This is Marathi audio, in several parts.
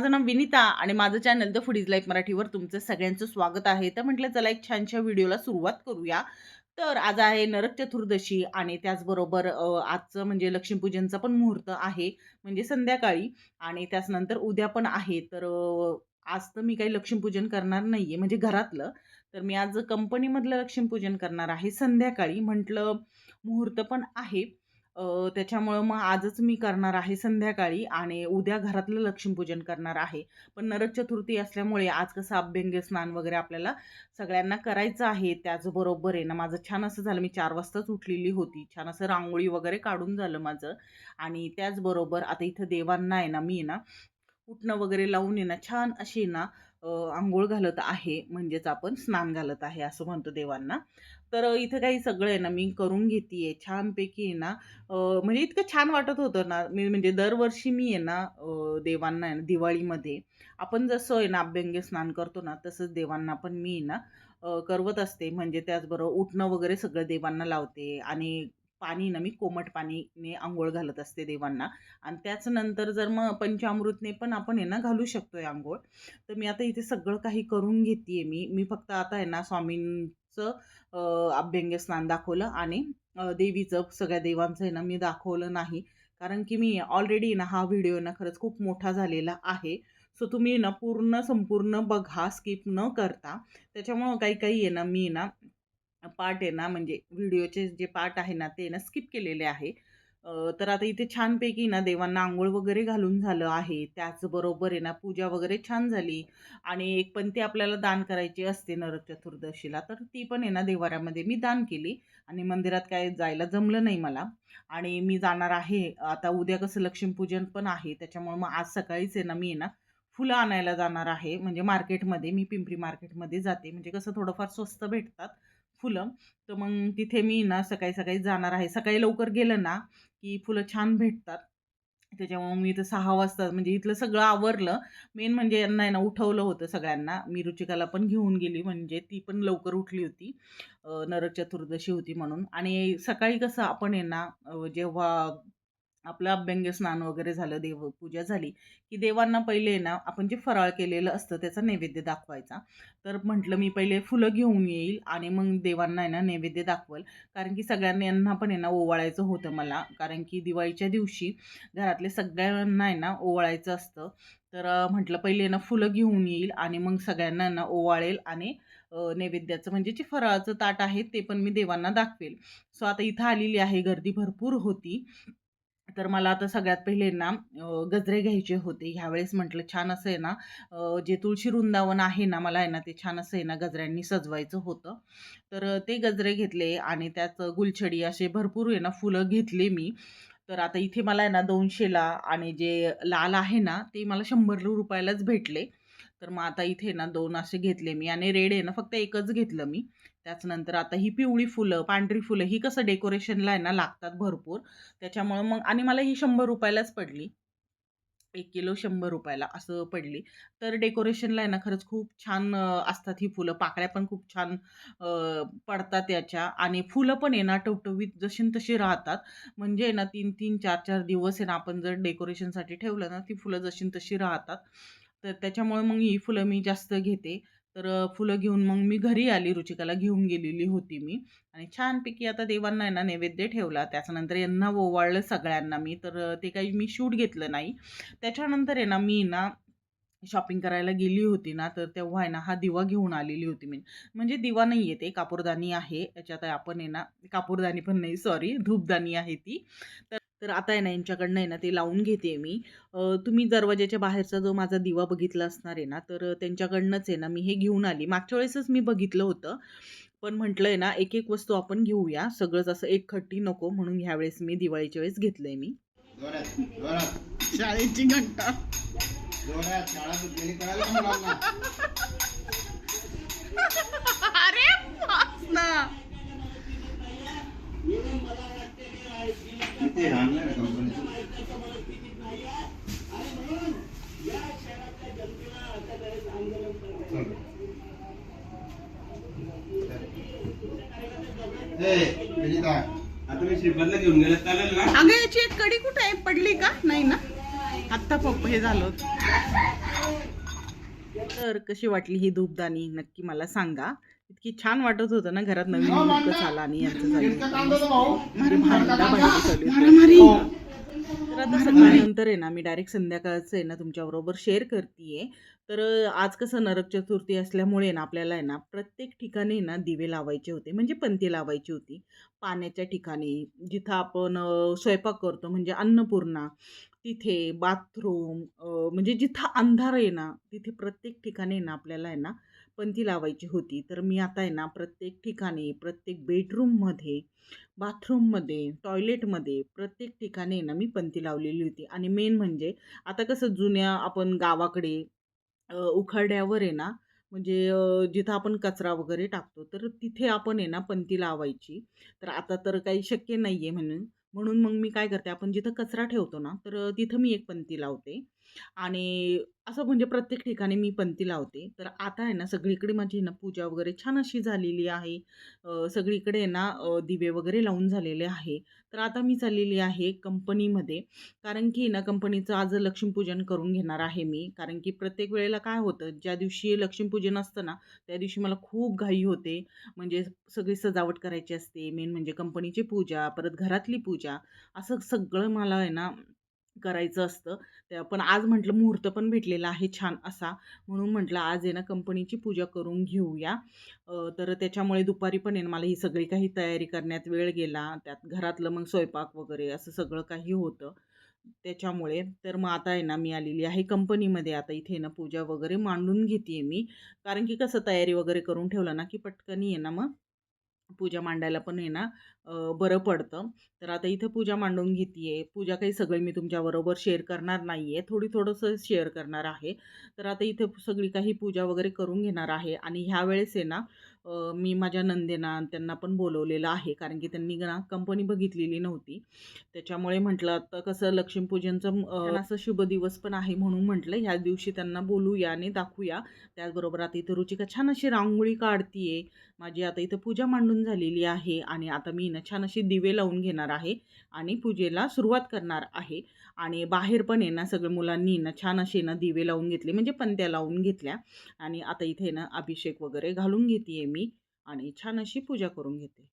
माझं नाव विनिता आणि माझं चॅनल द फुडीज लाईफ मराठीवर तुमचं सगळ्यांचं स्वागत आहे. तर म्हटलं चला एक छानशा व्हिडिओला सुरुवात करूया. तर आज आहे नरक चतुर्दशी आणि त्याचबरोबर आजचं म्हणजे लक्ष्मीपूजनचा पण मुहूर्त आहे म्हणजे संध्याकाळी. आणि त्याचनंतर उद्या पण आहे. तर आज तर मी काही लक्ष्मीपूजन करणार नाही आहे म्हणजे घरातलं. तर मी आज कंपनीमधलं लक्ष्मीपूजन करणार आहे संध्याकाळी. म्हटलं मुहूर्त पण आहे. त्याच्यामुळं मग आजच मी करणार आहे संध्याकाळी आणि उद्या घरातलं लक्ष्मीपूजन करणार आहे. पण नरक चतुर्थी असल्यामुळे आज कसं अभ्यंग स्नान वगैरे आपल्याला सगळ्यांना करायचं आहे त्याचबरोबर आहे ना माझं छान असं झालं मी चार वाजताच उठलेली होती. छान असं रांगोळी वगैरे काढून झालं माझं. आणि त्याचबरोबर आता इथं देवांना आहे ना मी आहे ना उठणं वगैरे लावून आहे ना छान अशी ना आंघोळ घालत आहे. म्हणजेच आपण स्नान घालत आहे असं म्हणतो देवांना. तर इथं काही सगळं आहे ना मी करून घेते छानपैकी आहे ना म्हणजे इतकं छान वाटत होतं ना. मी म्हणजे दरवर्षी मी आहे ना देवांना आहे ना दिवाळीमध्ये आपण जसं आहे ना अभ्यंग स्नान करतो ना तसंच देवांना पण मी आहे ना करवत असते. म्हणजे त्याचबरोबर उठणं वगैरे सगळं देवांना लावते. आणि पाणी ना मी कोमट पाणीने आंघोळ घालत असते देवांना. आणि त्याच नंतर जर मग पंचामृतने पण आपण आहे ना घालू आहे आंघोळ तर मी आता इथे सगळं काही करून घेते मी. मी फक्त आता आहे ना स्वामींचं अभ्यंग स्नान दाखवलं आणि देवीचं सगळ्या देवांचं आहे ना मी दाखवलं नाही. कारण की मी ऑलरेडी ना हा व्हिडिओ ना खरंच खूप मोठा झालेला आहे. सो तुम्ही ना पूर्ण संपूर्ण बघा स्किप न करता. त्याच्यामुळं काही काही आहे ना मी ना पार्ट आहे ना म्हणजे व्हिडिओचे जे पार्ट आहे ना ते ना स्किप केलेले आहे. तर आता इथे छानपैकी ना देवांना आंघोळ वगैरे घालून झालं आहे. त्याचबरोबर आहे ना पूजा वगैरे छान झाली. आणि एक पण ती आपल्याला दान करायची असते नरक चतुर्दशीला तर ती पण आहे ना देवाऱ्यामध्ये मी दान केली. आणि मंदिरात काय जायला जमलं नाही मला. आणि मी जाणार आहे. आता उद्या कसं लक्ष्मीपूजन पण आहे. त्याच्यामुळे मग आज सकाळीच आहे ना मी आहे ना फुलं आणायला जाणार आहे. म्हणजे मार्केटमध्ये मी पिंपरी मार्केटमध्ये जाते. म्हणजे कसं थोडंफार स्वस्त भेटतात. फुलं. तर मग तिथे मी ना सकाळी सकाळी जाणार आहे. सकाळी लवकर गेलं ना की फुलं छान भेटतात. त्याच्यामुळे मी इथं सहा वाजता म्हणजे इथलं सगळं आवरलं. मेन म्हणजे यांना आहे ना उठवलं होतं सगळ्यांना. मी रुचिकाला पण घेऊन गेली म्हणजे ती पण लवकर उठली होती. नरक चतुर्दशी होती म्हणून. आणि सकाळी कसं आपण आहे ना जेव्हा आपलं अभ्यंग स्नान वगैरे झालं देव पूजा झाली की देवांना पहिले ना आपण जे फराळ केलेलं असतं त्याचा नैवेद्य दाखवायचा. तर म्हटलं मी पहिले फुलं घेऊन येईल आणि मग देवांना आहे ना नैवेद्य दाखवल. कारण की सगळ्यांना यांना पण आहे ना ओवाळायचं होतं मला. कारण की दिवाळीच्या दिवशी घरातले सगळ्यांना आहे ना ओवाळायचं असतं. तर म्हटलं पहिले ना फुलं घेऊन येईल आणि मग सगळ्यांना ना ओवाळेल आणि नैवेद्याचं म्हणजे जे फराळाचं ताट आहे ते पण मी देवांना दाखवेल. सो आता इथं आलेली आहे गर्दी भरपूर होती. तर मला आता सगळ्यात पहिले ना गजरे घ्यायचे होते. ह्यावेळेस म्हटलं छान असं आहे ना जे तुळशी वृंदावन आहे ना मला आहे ना ते छान असं आहे ना गजऱ्यांनी सजवायचं होतं. तर ते गजरे घेतले आणि त्यात गुलछडी असे भरपूर आहे ना फुलं घेतले मी. तर आता इथे मला आहे ना दोनशेला आणि जे लाल आहे ना ते मला शंभर रुपयालाच भेटले. तर मग आता इथे ना दोन असे घेतले मी आणि रेड आहे ना फक्त एकच घेतलं मी. त्याचनंतर आता ही पिवळी फुलं पांढरी फुलं ही कसं डेकोरेशनला आहे ना लागतात भरपूर. त्याच्यामुळं मग आणि मला ही शंभर रुपयालाच पडली. एक किलो शंभर रुपयाला असं पडली. तर डेकोरेशनला आहे ना खरंच खूप छान असतात ही फुलं. पाकळ्या पण खूप छान पडतात याच्या. आणि फुलं पण आहे ना टवटवीत जशी तशी राहतात. म्हणजे आहे ना तीन तीन चार चार दिवस आहे ना आपण जर डेकोरेशनसाठी ठेवलं ना ती फुलं जशी तशी राहतात. तर त्याच्यामुळे मग ही फुलं मी जास्त घेते. तर फुलं घेऊन मग मी घरी आली रुचिकाला घेऊन गेलेली होती मी. आणि छानपैकी आता देवांना आहे ना नैवेद्य ठेवला. त्याच्यानंतर यांना ओवाळलं सगळ्यांना मी. तर ते काही मी शूट घेतलं नाही. त्याच्यानंतर आहे ना मी ना शॉपिंग करायला गेली होती ना तर तेव्हा आहे ना हा दिवा घेऊन आलेली होती मी. म्हणजे दिवा नाही आहे ते कापूरदानी आहे. याच्यात आपण आहे ना कापूरदानी पण नाही सॉरी धूपदानी आहे ती. तर तर आता आहे ना यांच्याकडनं आहे ना ते लावून घेते मी. तुम्ही दरवाजाच्या बाहेरचा जो माझा दिवा बघितला असणार आहे ना तर त्यांच्याकडनंच आहे ना मी हे घेऊन आली. मागच्या वेळेसच मी बघितलं होतं पण म्हटलं आहे ना एक एक वस्तू आपण घेऊया. सगळंच असं एक खट्टी नको म्हणून ह्यावेळेस मी दिवाळीच्या वेळेस घेतलं आहे मी शाळेची घंटा. घेऊन गेलं चालेल ना अगं याची एक कडी कुठे आहे? पडली का? नाही ना? आत्ता पप्प हे झालं होतं. तर कशी वाटली ही धूपदाणी? नक्की मला सांगा. इतकी छान वाटत होतं ना घरात नवीन हो, मुलगा. झाला आणि यांचं झालं. चालू आहे. मारामारी. तर आता सकाळनंतर आहे ना मी डायरेक्ट संध्याकाळचं आहे ना तुमच्याबरोबर शेअर करते तर आज कसं नरक चतुर्थी असल्यामुळे ना आपल्याला आहे ना प्रत्येक ठिकाणी ना दिवे लावायचे होते. म्हणजे पंथी लावायची होती. पाण्याच्या ठिकाणी जिथं आपण स्वयंपाक करतो म्हणजे अन्नपूर्णा तिथे बाथरूम म्हणजे जिथं अंधार आहे ना तिथे प्रत्येक ठिकाणी आहे ना आपल्याला आहे ना पंथी लावायची होती. तर मी आता आहे ना प्रत्येक ठिकाणी प्रत्येक बेडरूममध्ये बाथरूममध्ये टॉयलेटमध्ये प्रत्येक ठिकाणी आहे ना मी पंथी लावलेली होती. आणि मेन म्हणजे आता कसं जुन्या आपण गावाकडे उखाड्यावर आहे ना म्हणजे जिथं आपण कचरा वगैरे टाकतो तर तिथे आपण आहे ना पंती लावायची. तर आता तर काही शक्य नाही आहे म्हणून. म्हणून मग मी काय करते आपण जिथं कचरा ठेवतो ना तर तिथं मी एक पंथी लावते. आणि असं म्हणजे प्रत्येक ठिकाणी मी पंथी लावते. तर आता आहे ना सगळीकडे माझी ना पूजा वगैरे छान अशी झालेली आहे. सगळीकडे आहे ना दिवे वगैरे लावून झालेले आहे. तर आता मी चाललेली आहे कंपनीमध्ये. कारण की ना कंपनीचं आज लक्ष्मीपूजन करून घेणार आहे मी. कारण की प्रत्येक वेळेला काय होतं ज्या दिवशी लक्ष्मीपूजन असतं ना त्या दिवशी मला खूप घाई होते. म्हणजे सगळी सजावट करायची असते. मेन म्हणजे कंपनीची पूजा परत घरातली पूजा असं सगळं मला आहे ना करायचं असतं. त्या पण आज म्हटलं मुहूर्त पण भेटलेला आहे छान असा. म्हणून म्हटलं आज आहे ना कंपनीची पूजा करून घेऊया. तर त्याच्यामुळे दुपारी पण आहे ना मला ही सगळी काही तयारी करण्यात वेळ गेला. त्यात घरातलं मग स्वयंपाक वगैरे असं सगळं काही होतं. त्याच्यामुळे तर मग आता आहे ना मी आलेली आहे कंपनीमध्ये. आता इथे ना पूजा वगैरे मांडून घेते मी. कारण की कसं तयारी वगैरे करून ठेवलं ना की पटकन आहे ना मग. पूजा मांडायला पण आहे ना बरं पडतं. तर आता इथं पूजा मांडून घेते आहे पूजा काही सगळी मी तुमच्याबरोबर शेअर करणार नाही आहे थोडी थोडंसं शेअर करणार आहे. तर आता इथे सगळी काही पूजा वगैरे करून घेणार आहे. आणि ह्या वेळेस आहे ना मी माझ्या नंदेना त्यांना पण बोलवलेलं आहे. कारण की त्यांनी ना कंपनी बघितलेली नव्हती. त्याच्यामुळे म्हटलं आता कसं लक्ष्मीपूजनचं अ, असं शुभ दिवस पण आहे म्हणून म्हटलं ह्या दिवशी त्यांना बोलूया आणि दाखवूया. त्याचबरोबर आता इथं रुचिका छान अशी रांगोळी काढतीये. माझी आता इथं पूजा मांडून झालेली आहे आणि आता मी ना छान अशी दिवे लावून घेणार आहे आणि पूजेला सुरुवात करणार आहे. आणि बाहेर पण आहे ना सगळ्या मुलांनी ना छान असे ना दिवे लावून घेतले म्हणजे पंत्या लावून घेतल्या. आणि आता इथे ना अभिषेक वगैरे घालून घेते मी आणि छान अशी पूजा करून घेते.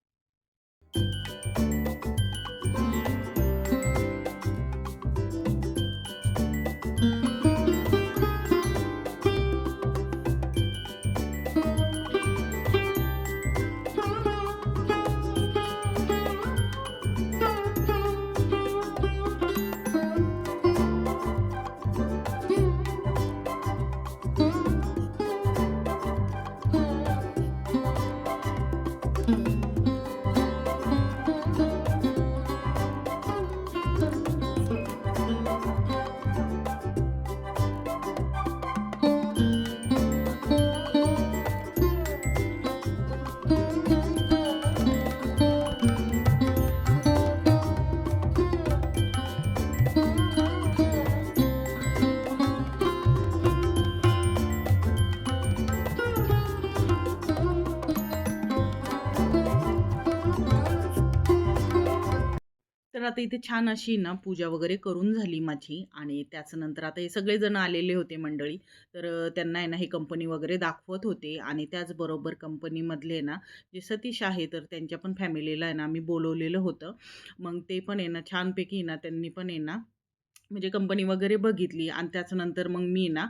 आता इथे छान अशी ना पूजा वगैरे करून झाली माझी आणि त्याच नंतर आता हे सगळेजण आलेले होते मंडळी. तर त्यांना आहे ना हे कंपनी वगैरे दाखवत होते आणि त्याचबरोबर कंपनीमधले ना जे सतीश आहे तर त्यांच्या पण फॅमिलीला आहे ना आम्ही बोलवलेलं होतं. मग ते पण आहे ना छानपैकी ना त्यांनी पण आहे ना म्हणजे कंपनी वगैरे बघितली आणि त्याच्यानंतर मग मी ना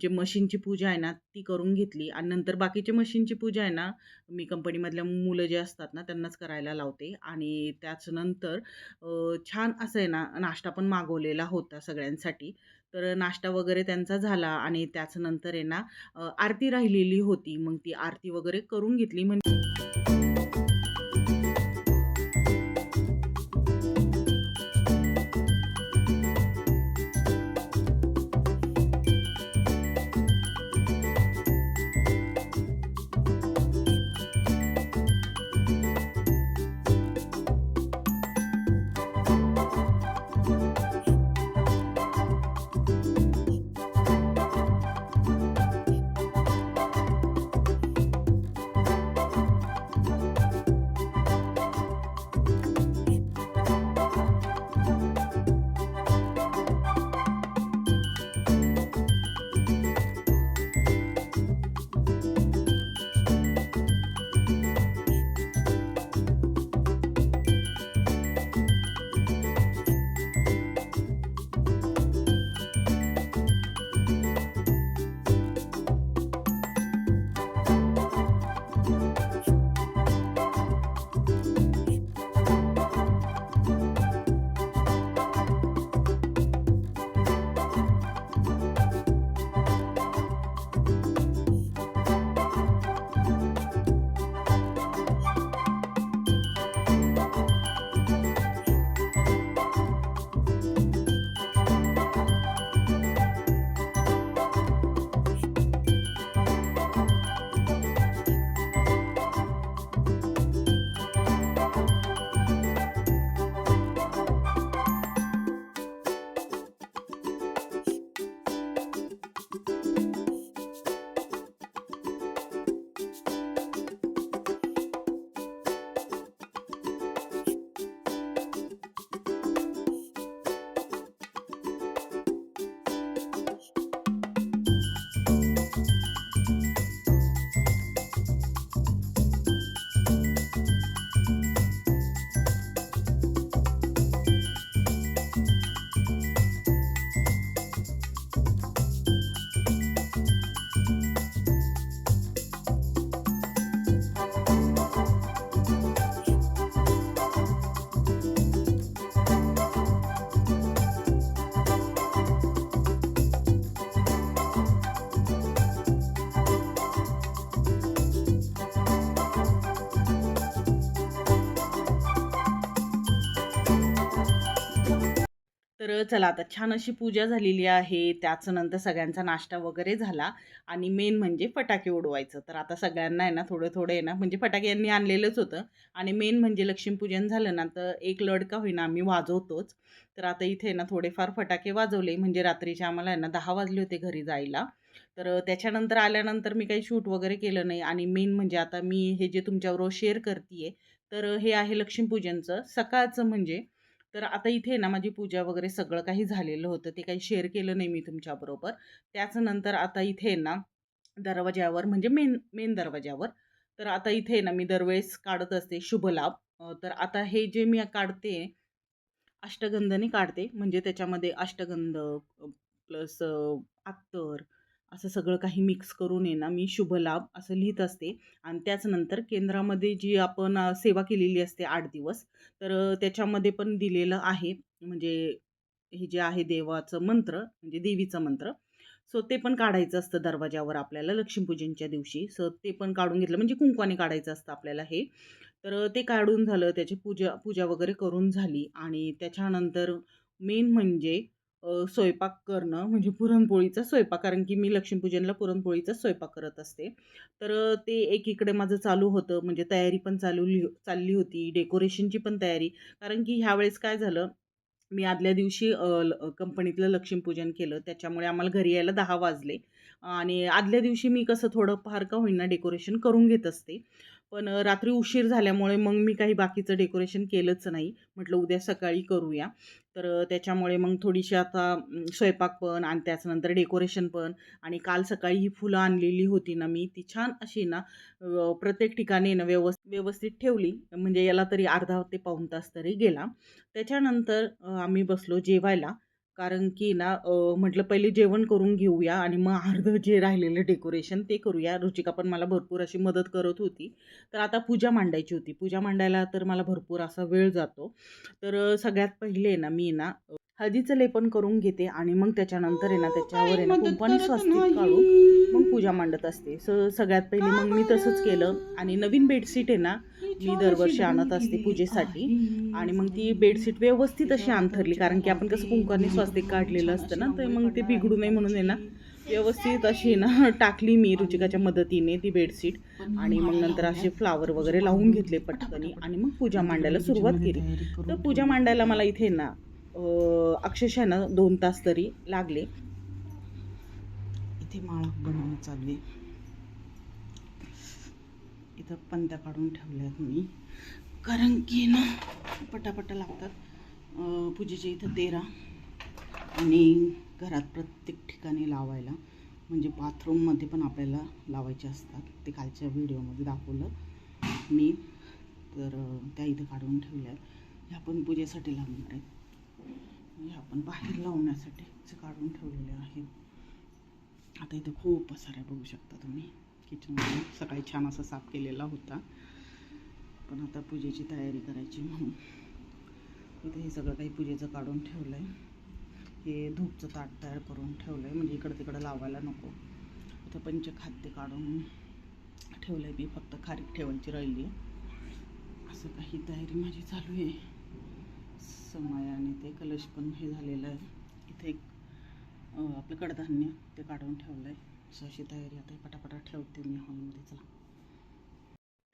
जे मशीनची पूजा आहे ना ती करून घेतली आणि नंतर बाकीचे मशीनची पूजा आहे ना मी कंपनीमधल्या मुलं जे असतात ना त्यांनाच करायला लावते आणि त्याच्यानंतर छान असं आहे ना नाश्ता पण मागवलेला होता सगळ्यांसाठी. तर नाश्ता वगैरे त्यांचा झाला आणि त्याच्यानंतर आहे ना आरती राहिलेली होती. मग ती आरती वगैरे करून घेतली म्हणजे चला आता छान अशी पूजा झालेली आहे त्याचं नंतर सगळ्यांचा नाश्ता वगैरे झाला आणि मेन म्हणजे फटाके उडवायचं. तर आता सगळ्यांना आहे ना थोडं थोडं आहे ना म्हणजे फटाके यांनी आणलेलंच होतं आणि मेन म्हणजे लक्ष्मीपूजन झालं ना तर एक लडका होईना आम्ही वाजवतोच. तर आता इथे ना थोडेफार फटाके वाजवले म्हणजे रात्रीचे आम्हाला आहे ना दहा वाजले होते घरी जायला. तर त्याच्यानंतर आल्यानंतर मी काही शूट वगैरे केलं नाही आणि मेन म्हणजे आता मी हे जे तुमच्याबरोबर शेअर करते आहे तर हे आहे लक्ष्मीपूजनचं. सकाळचं म्हणजे तर आता इथे ना माझी पूजा वगैरे सगळं काही झालेलं होतं. ते काही शेअर केलं नाही मी तुमच्याबरोबर. त्याचनंतर आता इथे ना दरवाज्यावर म्हणजे मेन मेन दरवाज्यावर. तर आता इथे ना मी दरवेळेस काढत असते शुभलाभ लाभ. तर आता हे जे मी काढते अष्टगंधने काढते. म्हणजे त्याच्यामध्ये अष्टगंध प्लस अत्तर असं सगळं काही मिक्स करून आहे ना मी शुभलाभ असं लिहित असते. आणि त्याचनंतर केंद्रामध्ये जी आपण सेवा केलेली असते आठ दिवस तर त्याच्यामध्ये पण दिलेलं आहे. म्हणजे हे जे आहे देवाचं मंत्र म्हणजे देवीचं मंत्र सो ते पण काढायचं असतं दरवाजावर आपल्याला लक्ष्मीपूजनच्या दिवशी. सो ते पण काढून घेतलं. म्हणजे कुंकवाने काढायचं असतं आपल्याला हे. तर ते काढून झालं. त्याची पूजा पूजा वगैरे करून झाली. आणि त्याच्यानंतर मेन म्हणजे स्वयंपाक करणं म्हणजे पुरणपोळीचा स्वयंपाक कारण की मी लक्ष्मीपूजनला पुरणपोळीचा स्वयंपाक करत असते. तर ते एकीकडे माझं चालू होतं म्हणजे तयारी पण चालू चालली होती डेकोरेशनची पण तयारी. कारण की ह्यावेळेस काय झालं मी आदल्या दिवशी ल कंपनीतलं लक्ष्मीपूजन केलं त्याच्यामुळे आम्हाला घरी यायला दहा वाजले. आणि आदल्या दिवशी मी कसं थोडं फार का होईना डेकोरेशन करून घेत असते. पण रात्री उशीर झाल्यामुळे मग मी काही बाकीचं डेकोरेशन केलंच नाही. म्हटलं उद्या सकाळी करूया. तर त्याच्यामुळे मग थोडीशी आता स्वयंपाक पण आणि त्याच्यानंतर डेकोरेशन पण आणि काल सकाळी ही फुलं आणलेली होती ना मी ती छान अशी ना प्रत्येक ठिकाणी ना व्यवस् व्यवस्थित ठेवली. म्हणजे याला तरी अर्धा ते पाऊण तास तरी गेला. त्याच्यानंतर आम्ही बसलो जेवायला. कारण की ना म्हटलं पहिले जेवण करून घेऊया आणि मग अर्धं जे राहिलेलं डेकोरेशन ते करूया. रुचिका पण मला भरपूर अशी मदत करत होती. तर आता पूजा मांडायची होती. पूजा मांडायला तर मला भरपूर असा वेळ जातो. तर सगळ्यात पहिले ना मी ना हळदीचं लेपन करून घेते आणि मग त्याच्यानंतर आहे ना त्याच्यावर आहे ना कुंकवाने स्वस्तिक काढून मग पूजा मांडत असते. सो सगळ्यात पहिले मग मी तसंच केलं. आणि नवीन बेडशीट आहे ना मी दरवर्षी आणत असते पूजेसाठी. आणि मग ती बेडशीट व्यवस्थित अशी अंथरली कारण की आपण कसं कुंकवाने स्वस्तिक काढलेलं असतं ना तर मग ते बिघडू नये म्हणून आहे ना व्यवस्थित अशी ना टाकली मी रुचिकाच्या मदतीने ती बेडशीट. आणि मग नंतर असे फ्लावर वगैरे लावून घेतले पटकनी आणि मग पूजा मांडायला सुरुवात केली. तर पूजा मांडायला मला इथे ना अक्षरशः ना दोन तास तरी लागले. इथे माळा बनवणं चालू आहे इथं पंत्या काढून ठेवल्यात मी. कारण की ना पटापटा लागतात. पूजेचे पूजेच्या इथं तेरा आणि घरात प्रत्येक ठिकाणी लावायला म्हणजे बाथरूममध्ये पण आपल्याला लावायचे असतात. ते कालच्या व्हिडिओमध्ये दाखवलं मी. तर त्या इथं काढून ठेवल्या ह्या पण पूजेसाठी लागणार आहेत. हे आपण बाहेर लावण्यासाठी काढून ठेवलेले आहेत. आता इथं खूप पसार बघू शकता तुम्ही. किचनमध्ये सकाळी छान असा साफ केलेला होता. पण आता पूजेची तयारी करायची म्हणून. इथे हे सगळं काही पूजेचं काढून ठेवलं आहे हे धूपचं ताट तयार करून ठेवलं आहे म्हणजे इकडं तिकडं लावायला नको. इथं पंचखाद्य काढून ठेवलं आहे मी फक्त खारीक ठेवायची राहिली आहे असं काही तयारी माझी चालू आहे. समय आणि ते कलश पण हे झालेलं आहे. इथे एक आपलं कडधान्य ते काढून ठेवलं आहे अशी तयारी आता पटापटा ठेवते मी हॉलमध्ये चला.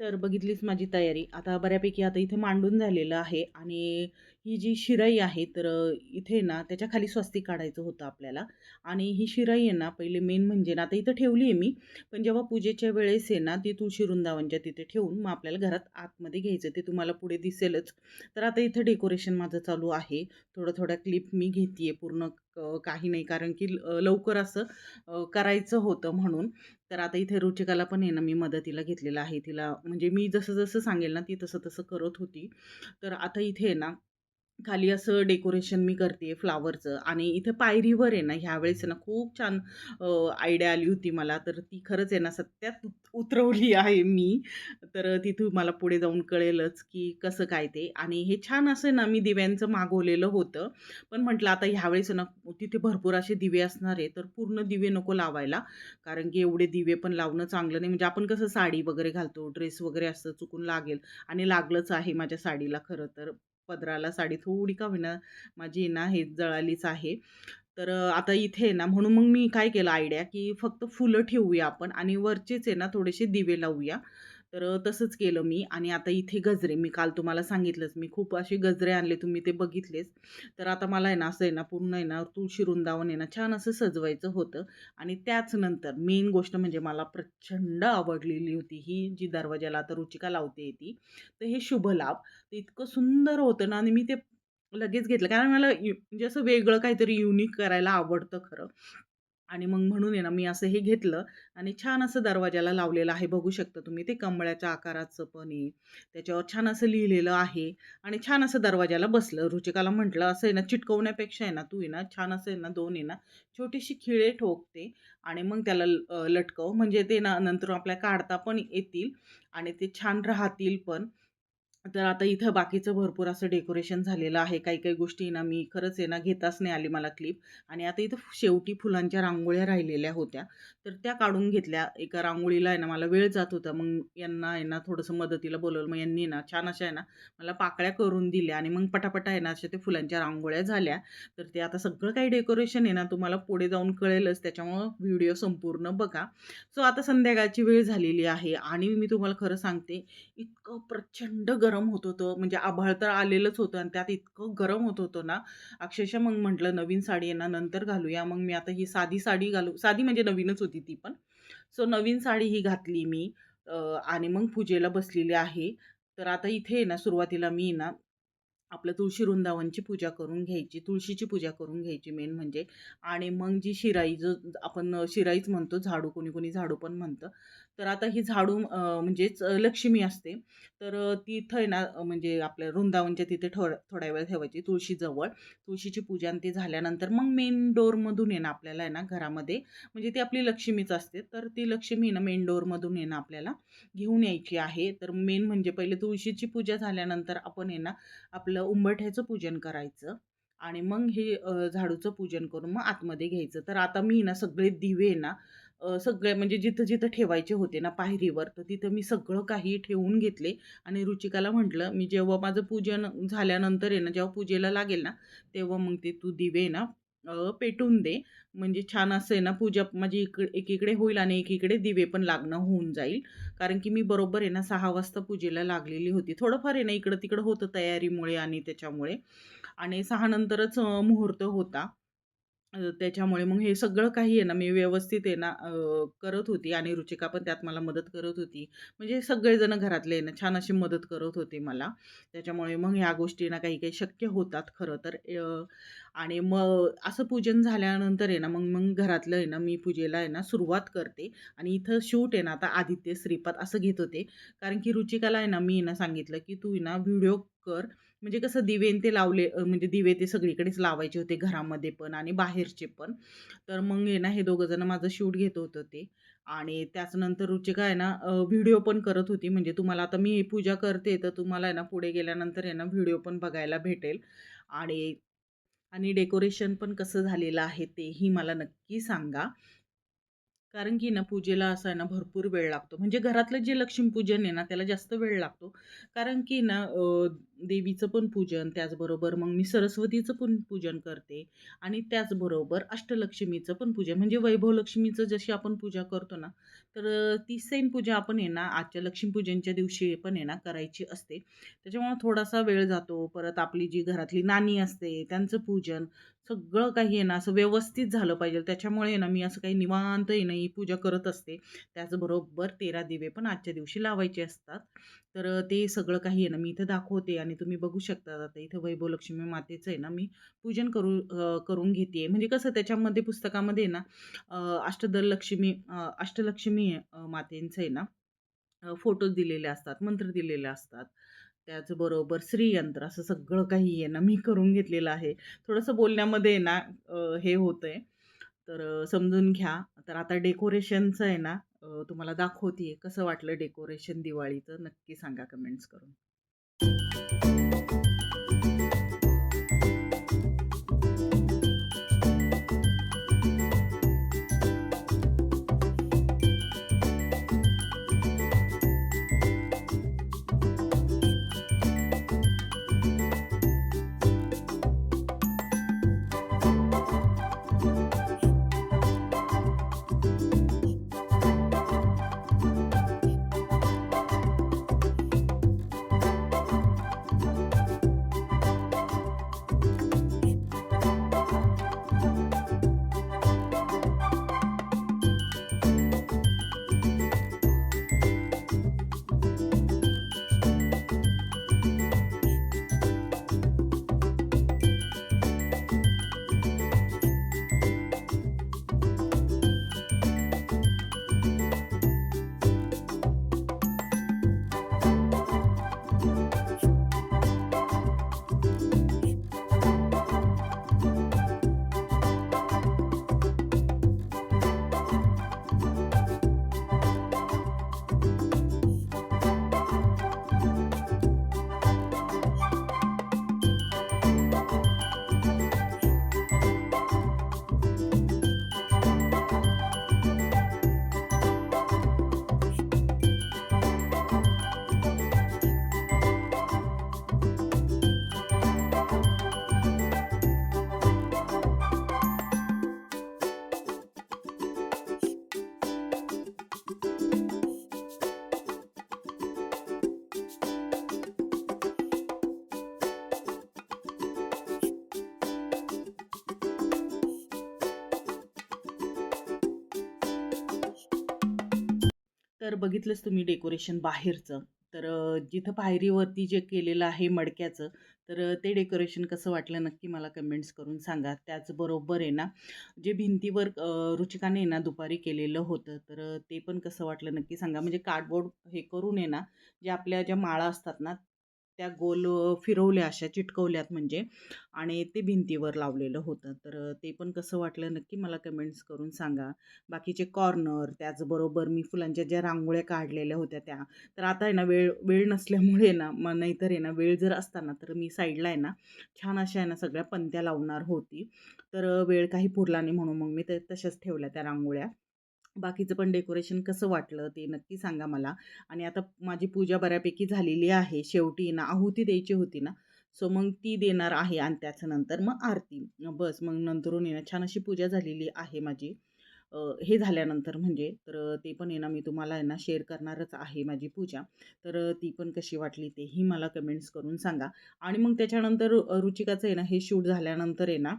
तर बघितलीच माझी तयारी. आता बऱ्यापैकी आता इथे मांडून झालेलं आहे आणि ही जी शिराई आहे तर इथे ना त्याच्याखाली स्वस्तिक काढायचं होतं आपल्याला. आणि ही शिराई आहे ना पहिले मेन म्हणजे ना आता इथं ठेवली आहे मी पण जेव्हा पूजेच्या वेळेस आहे ना ती तुळशी वृंदावनच्या तिथे ठेवून मग आपल्याला घरात आतमध्ये घ्यायचं ते तुम्हाला पुढे दिसेलच. तर आता इथं डेकोरेशन माझं चालू आहे. थोडं थोड्या क्लिप मी घेते पूर्ण काही नाही. कारण की लवकर असं करायचं होतं म्हणून. तर आता इथे रुचिकाला पण आहे ना मी मदतीला घेतलेलं आहे. तिला म्हणजे मी जसं जसं सांगेल ना ती तसं तसं करत होती. तर आता इथे ना खाली असं डेकोरेशन मी करते फ्लावरचं आणि इथे पायरीवर आहे ना ह्यावेळेस ना खूप छान आयडिया आली होती मला. तर ती खरंच आहे ना सत्यात उतरवली आहे मी. तर तिथून मला पुढे जाऊन कळेलच की कसं काय ते. आणि हे छान असं ना मी दिव्यांचं मागवलेलं होतं. पण म्हटलं आता ह्यावेळेस ना तिथे भरपूर असे दिवे असणार आहे. तर पूर्ण दिवे नको लावायला. कारण की एवढे दिवे पण लावणं चांगलं नाही. म्हणजे आपण कसं साडी वगैरे घालतो ड्रेस वगैरे असतं चुकून लागेल आणि लागलंच आहे माझ्या साडीला खरं तर. पदराला साडी थोडी का होईना माझी ना हे जळालीच आहे. तर आता इथे आहे ना म्हणून मग मी काय केलं आयडिया की फक्त फुलं ठेवूया आपण आणि वरचेच आहे ना थोडेसे दिवे लावूया. तर तसंच केलं मी आणि आता इथे गजरे मी काल तुम्हाला सांगितलंच मी खूप असे गजरे आणले तुम्ही ते बघितलेच. तर आता मला आहे ना असं आहे ना पूर्ण आहे ना तुळशी वृंदावन आहे ना छान असं सजवायचं होतं आणि त्याच नंतर मेन गोष्ट म्हणजे मला प्रचंड आवडलेली होती ही जी दरवाजाला आता रुचिका लावते ती तर हे शुभलाभ तर इतकं सुंदर होतं ना आणि मी ते लगेच घेतलं. कारण मला म्हणजे असं वेगळं काहीतरी युनिक करायला आवडतं खरं. आणि मग म्हणून आहे ना मी असं हे घेतलं आणि छान असं दरवाजाला लावलेलं आहे. बघू शकता तुम्ही ते कमळाच्या आकाराचं पण आहे. त्याच्यावर छान असं लिहिलेलं आहे आणि छान असं दरवाजाला बसलं. रुचिकाला म्हटलं असं आहे ना चिटकवण्यापेक्षा आहे ना तू आहे ना छान असं आहे ना दोन आहे ना छोटीशी खिळे ठोकते आणि मग त्याला ल- लटकव. म्हणजे ते ना नंतर आपल्या काढता पण येतील आणि ते छान राहतील पण. तर आता इथं बाकीचं भरपूर असं डेकोरेशन झालेलं आहे. काही काही गोष्टी ना मी खरंच आहे ना घेताच नाही आली मला क्लिप आणि आता इथं शेवटी फुलांच्या रांगोळ्या राहिलेल्या होत्या. तर त्या काढून घेतल्या. एका रांगोळीला आहे ना मला वेळ जात होता. मग यांना आहे ना थोडंसं मदतीला बोलवलं. मग यांनी ना छान अशा आहे ना मला पाकळ्या करून दिल्या. आणि मग पटापटा आहे ना अशा ते फुलांच्या रांगोळ्या झाल्या. तर ते आता सगळं काही डेकोरेशन आहे ना तुम्हाला पुढे जाऊन कळेलच. त्याच्यामुळं व्हिडिओ संपूर्ण बघा. सो आता संध्याकाळची वेळ झालेली आहे. आणि मी तुम्हाला खरं सांगते इतकं प्रचंड गरम गरम होत होतं म्हणजे आभाळ तर आलेलंच होतं आणि त्यात इतकं गरम होत होतं ना. अक्षरशः मग म्हटलं नवीन साडी आहे ना नंतर घालूया. मग मी आता ही साधी साडी घालू साधी म्हणजे नवीनच होती ती पण. सो नवीन साडी ही घातली मी आणि मग पूजेला बसलेली आहे. तर आता इथे आहे ना सुरुवातीला मी ना आपलं तुळशी वृंदावनची पूजा करून घ्यायची तुळशीची पूजा करून घ्यायची मेन म्हणजे. आणि मग जी शिराई जो आपण शिराईच म्हणतो झाडू कोणी कोणी झाडू पण म्हणतं. तर आता ही झाडू म्हणजेच लक्ष्मी असते. तर तिथं आहे ना म्हणजे आपल्या वृंदावनच्या तिथे थोड थोड्या वेळ ठेवायची तुळशीजवळ. तुळशीची पूजा ती ते झाल्यानंतर मग मेन डोअरमधून आहे ना आपल्याला आहे ना घरामध्ये म्हणजे ती आपली लक्ष्मीच असते. तर ती लक्ष्मी ना मेन डोअरमधून येणं आपल्याला घेऊन यायची आहे. तर मेन म्हणजे पहिले तुळशीची पूजा झाल्यानंतर आपण आहे ना आपलं उंबरठ्याचं पूजन करायचं आणि मग हे झाडूचं पूजन करून मग आतमध्ये घ्यायचं. तर आता मी ना सगळे दिवे ना सगळे म्हणजे जिथं जिथं ठेवायचे होते ना पायरीवर तर तिथं मी सगळं काही ठेवून घेतले. आणि रुचिकाला म्हटलं मी जेव्हा माझं पूजन झाल्यानंतर आहे ना जेव्हा पूजेला लागेल ना तेव्हा मग ते तू दिवे ना पेटून दे. म्हणजे छान असं आहे ना पूजा माझी इकडे एकीकडे होईल आणि एकीकडे दिवे पण लागणं होऊन जाईल. कारण की मी बरोबर आहे ना सहा वाजता पूजेला लागलेली होती. थोडंफार आहे ना इकडं तिकडं होतं तयारीमुळे आणि त्याच्यामुळे. आणि सहानंतरच मुहूर्त होता. त्याच्यामुळे मग हे सगळं काही आहे ना मी व्यवस्थित आहे ना करत होती आणि रुचिका पण त्यात मला मदत करत होती. म्हणजे सगळेजण घरातले आहे ना छान अशी मदत करत होते मला. त्याच्यामुळे मग ह्या गोष्टींना काही काही शक्य होतात खरं तर. आणि मग असं पूजन झाल्यानंतर आहे ना मग मग घरातलं आहे ना मी पूजेला आहे ना सुरुवात करते. आणि इथं शूट आहे ना आता आदित्य श्रीपाद असं घेत होते. कारण की रुचिकाला आहे ना मी ना सांगितलं की तू ना व्हिडिओ कर. म्हणजे कसं दिवेन ते लावले म्हणजे दिवे ते सगळीकडेच लावायचे होते घरामध्ये पण आणि बाहेरचे पण. तर मग आहे ना हे दोघं जण माझं शूट घेत होतं ते. आणि त्याचनंतर रुचिका आहे ना व्हिडिओ पण करत होती. म्हणजे तुम्हाला आता मी पूजा करते तर तुम्हाला आहे ना पुढे गेल्यानंतर आहे ना व्हिडिओ पण बघायला भेटेल. आणि आणि डेकोरेशन पण कसं झालेलं आहे तेही मला नक्की सांगा. कारण की ना पूजेला असं आहे ना भरपूर वेळ लागतो. म्हणजे घरातलं जे लक्ष्मीपूजन आहे ना त्याला जास्त वेळ लागतो. कारण की ना अ, देवीचं पण पूजन त्याचबरोबर मग मी सरस्वतीचं पण पूजन करते आणि त्याचबरोबर अष्टलक्ष्मीचं पण पूजन. म्हणजे वैभवलक्ष्मीचं जशी आपण पूजा करतो ना तर अ, ती सेम पूजा आपण आहे ना आजच्या लक्ष्मीपूजनच्या दिवशी पण आहे ना करायची असते. त्याच्यामुळे थोडासा वेळ जातो. परत आपली जी घरातली नानी असते त्यांचं पूजन. सगळं काही आहे ना असं व्यवस्थित झालं पाहिजे. त्याच्यामुळे आहे ना मी असं काही निवांत आहे ना ही पूजा करत असते. त्याचबरोबर तेरा दिवे पण आजच्या दिवशी लावायचे असतात. तर ते सगळं काही आहे ना मी इथं दाखवते आणि तुम्ही बघू शकता. आता इथं वैभवलक्ष्मी मातेचं आहे ना मी पूजन करू करून घेते. म्हणजे कसं त्याच्यामध्ये पुस्तकामध्ये ना अ, अष्टदल लक्ष्मी अष्टलक्ष्मी मातेंचं आहे ना फोटोज दिलेले असतात मंत्र दिलेले असतात. त्याचबरोबर श्रीयंत्र असं सगळं काही आहे ना मी करून घेतलेलं आहे. थोडंसं बोलण्यामध्ये आहे ना हे हे होतंय. तर समजून घ्या. तर आता डेकोरेशनचं आहे ना तुम्हाला दाखवते कसं वाटलं डेकोरेशन दिवाळीचं? नक्की सांगा कमेंट्स करून. तर बघितलंच तुम्ही डेकोरेशन बाहेरचं. तर जिथं पायरीवरती जे केलेलं आहे मडक्याचं तर ते डेकोरेशन कसं वाटलं नक्की मला कमेंट्स करून सांगा. त्याचबरोबर आहे ना जे भिंतीवर रुचिकाने ना दुपारी केलेलं होतं तर ते पण कसं वाटलं नक्की सांगा. म्हणजे कार्डबोर्ड हे करून आहे ना जे आपल्या ज्या माळा असतात ना त्या गोल फिरवल्या अशा चिटकवल्यात म्हणजे. आणि ते भिंतीवर लावलेलं होतं. तर ते पण कसं वाटलं नक्की मला कमेंट्स करून सांगा. बाकीचे कॉर्नर त्याचबरोबर मी फुलांच्या ज्या रांगोळ्या काढलेल्या होत्या त्या. तर आता आहे ना वेळ वेळ नसल्यामुळे ना मग नाहीतर आहे ना वेळ जर असताना तर मी साईडला आहे ना छान अशा आहे ना सगळ्या पंत्या लावणार होती. तर वेळ काही पुरला नाही म्हणून मग मी ते तशाच ठेवल्या त्या रांगोळ्या. बाकीचं पण डेकोरेशन कसं वाटलं ते नक्की सांगा मला. आणि आता माझी पूजा बऱ्यापैकी झालेली आहे. शेवटी ना आहुती द्यायची होती ना सो मग ती देणार आहे आणि त्याच्यानंतर मग आरती. बस मग नंतरून येणं ना छान अशी पूजा झालेली आहे माझी. हे झाल्यानंतर म्हणजे तर ते पण आहे ना मी तुम्हाला आहे ना शेअर करणारच आहे माझी पूजा. तर ती पण कशी वाटली तेही मला कमेंट्स करून सांगा. आणि मग त्याच्यानंतर रुचिकाचं आहे ना हे शूट झाल्यानंतर आहे ना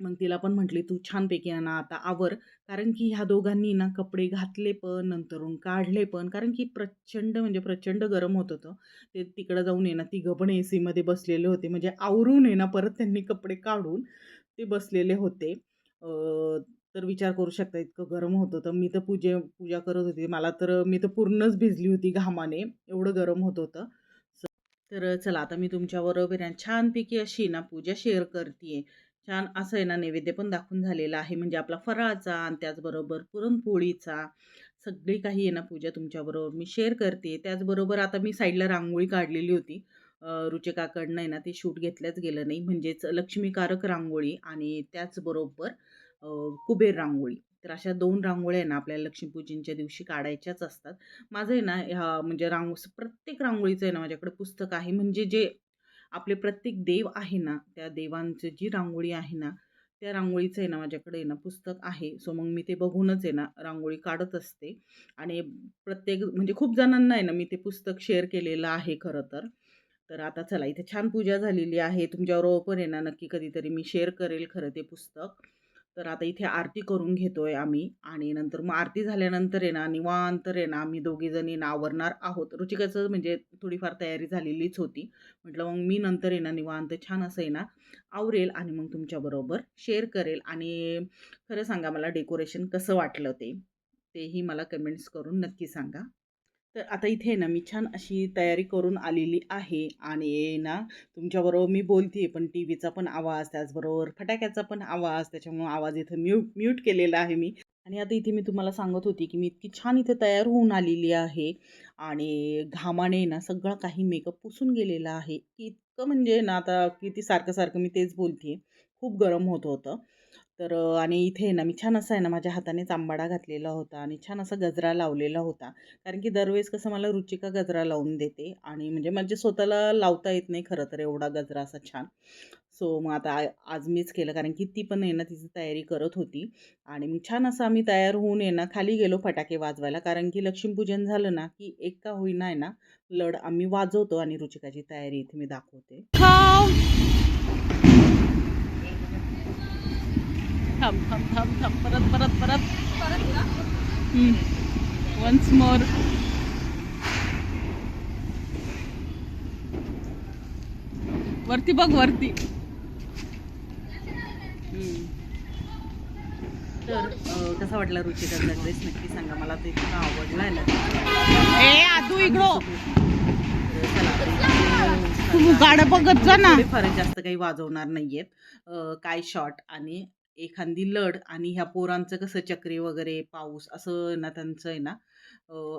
मग तिला पण म्हटली तू छानपैकी आहे ना आता आवर. कारण की ह्या दोघांनी ना कपडे घातले पण नंतरून काढले पण. कारण की प्रचंड म्हणजे प्रचंड गरम होत होतं. ते तिकडं जाऊन आहे ना तिघं पण ए सीमध्ये बसलेले होते. म्हणजे आवरून आहे ना परत त्यांनी कपडे काढून ते बसलेले होते. तर विचार करू शकता इतकं गरम होत होतं. मी तर पूजे पूजा करत होती. मला तर मी तर पूर्णच भिजली होती घामाने. एवढं गरम होत होतं. तर चला आता मी तुमच्याबरोबर छानपैकी अशी ना पूजा शेअर करते छान असं आहे ना नैवेद्य पण दाखवून झालेला आहे. म्हणजे आपला फराळाचा आणि त्याचबरोबर पुरणपोळीचा सगळी काही आहे ना पूजा तुमच्याबरोबर मी शेअर करते. त्याचबरोबर आता मी साईडला रांगोळी काढलेली होती. रुचिकाकडनं आहे ना ते शूट घेतल्याच गेलं नाही. म्हणजेच लक्ष्मीकारक रांगोळी आणि त्याचबरोबर कुबेर रांगोळी. तर अशा दोन रांगोळ्या आहे ना आपल्याला लक्ष्मीपूजनच्या दिवशी काढायच्याच असतात. माझं आहे ना ह्या म्हणजे रांगो प्रत्येक रांगोळीचं आहे ना माझ्याकडे पुस्तक आहे. म्हणजे जे आपले प्रत्येक देव आहे ना त्या देवांची जी रांगोळी आहे ना त्या रांगोळीचं आहे ना माझ्याकडे आहे ना पुस्तक आहे. सो मग मी ते बघूनच आहे ना रांगोळी काढत असते. आणि प्रत्येक म्हणजे खूप जणांना आहे ना मी ते पुस्तक शेअर केलेलं आहे खरं तर. तर आता चला इथे छान पूजा झालेली आहे. तुमच्याबरोबर पण आहे ना नक्की कधीतरी मी शेअर करेल खरं ते पुस्तक. तर आता इथे आरती करून घेतोय आम्ही. आणि नंतर मग आरती झाल्यानंतर आहे ना निवांत आहे ना आम्ही दोघीजणी नावरणार आवरणार आहोत. रुचिकाचं म्हणजे थोडीफार तयारी झालेलीच होती. म्हटलं मग मी नंतर आहे ना निवांत छान असं आहे ना आवरेल आणि मग तुमच्याबरोबर शेअर करेल. आणि खरं सांगा मला डेकोरेशन कसं वाटलं ते तेही मला कमेंट्स करून नक्की सांगा. तर आता इथे ना मी छान अशी तयारी करून आलेली आहे आणि ना तुमच्याबरोबर मी बोलते पण टी व्हीचा पण आवाज त्याचबरोबर फटाक्याचा पण आवाज त्याच्यामुळं आवाज इथं म्यूट म्यूट केलेला आहे मी. आणि आता इथे मी तुम्हाला सांगत होती की मी इतकी छान इथे तयार होऊन आलेली आहे आणि घामाने ना सगळं काही मेकअप पुसून गेलेला आहे. इतकं म्हणजे ना आता किती सारखं सारखं मी तेच बोलते खूप गरम होत होतं. तर आणि इथे ना मी छान असा आहे ना माझ्या हातानेच आंबाडा घातलेला होता आणि छान असा गजरा लावलेला होता. कारण की दरवेळेस कसं मला रुचिका गजरा लावून देते आणि म्हणजे माझे स्वतःला लावता येत नाही खरं तर एवढा गजरा असा छान. सो मग आता आज मीच केलं कारण की ती पण आहे ना तिची तयारी करत होती आणि मग छान असं आम्ही तयार होऊन आहे ना खाली गेलो फटाके वाजवायला. कारण की लक्ष्मीपूजन झालं ना की एक का होईना आहे ना लढ आम्ही वाजवतो आणि रुचिकाची तयारी इथे मी दाखवते. थांब थांब थांब थांब. परत परत परत. वन्स मोर वरती बघ वरती. तर कसा वाटला रुचिकाचा ड्रेस नक्की सांगा. मला तो इतका आवडला आहे ना. ए आदू इकडो. तू गाडं बघत जा ना. फार जास्त काही वाजवणार नाहीयेत. काय शॉट आणि एखादी लढ आणि ह्या पोरांचं कसं चक्री वगैरे पाऊस असं ना त्यांचं आहे ना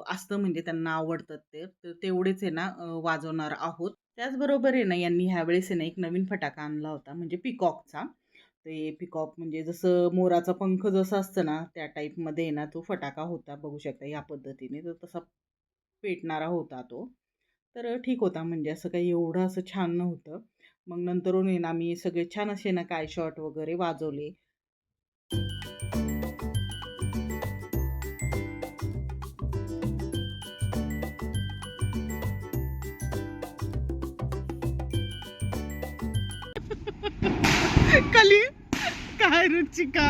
असतं म्हणजे त्यांना आवडतं ते. तर तेवढेच आहे ना वाजवणार आहोत. त्याचबरोबर आहे ना यांनी ह्यावेळेस आहे ना एक नवीन फटाका आणला होता म्हणजे पिकॉकचा. ते पिकॉक म्हणजे जसं मोराचा पंख जसं असतं ना त्या टाईपमध्ये आहे ना तो फटाका होता बघू शकता या पद्धतीने. तर तसा पेटणारा होता तो. तर ठीक होता म्हणजे असं काही एवढं असं छान नव्हतं. मग नंतरून आहे ना आम्ही सगळे छान असे ना काय शॉट वगैरे वाजवले. कली काय रुचिका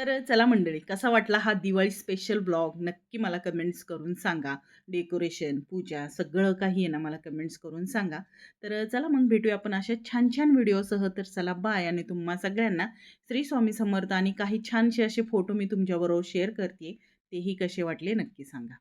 तर चला मंडळी कसा वाटला हा दिवाळी स्पेशल ब्लॉग नक्की मला कमेंट्स करून सांगा. डेकोरेशन पूजा सगळं काही आहे ना मला कमेंट्स करून सांगा. तर चला मग भेटूया आपण अशा छान छान व्हिडिओसह तर चला बाय आणि तुम्हा सगळ्यांना श्री स्वामी समर्थ आणि काही छानसे असे फोटो मी तुमच्याबरोबर शेअर करते. तेही कसे वाटले नक्की सांगा.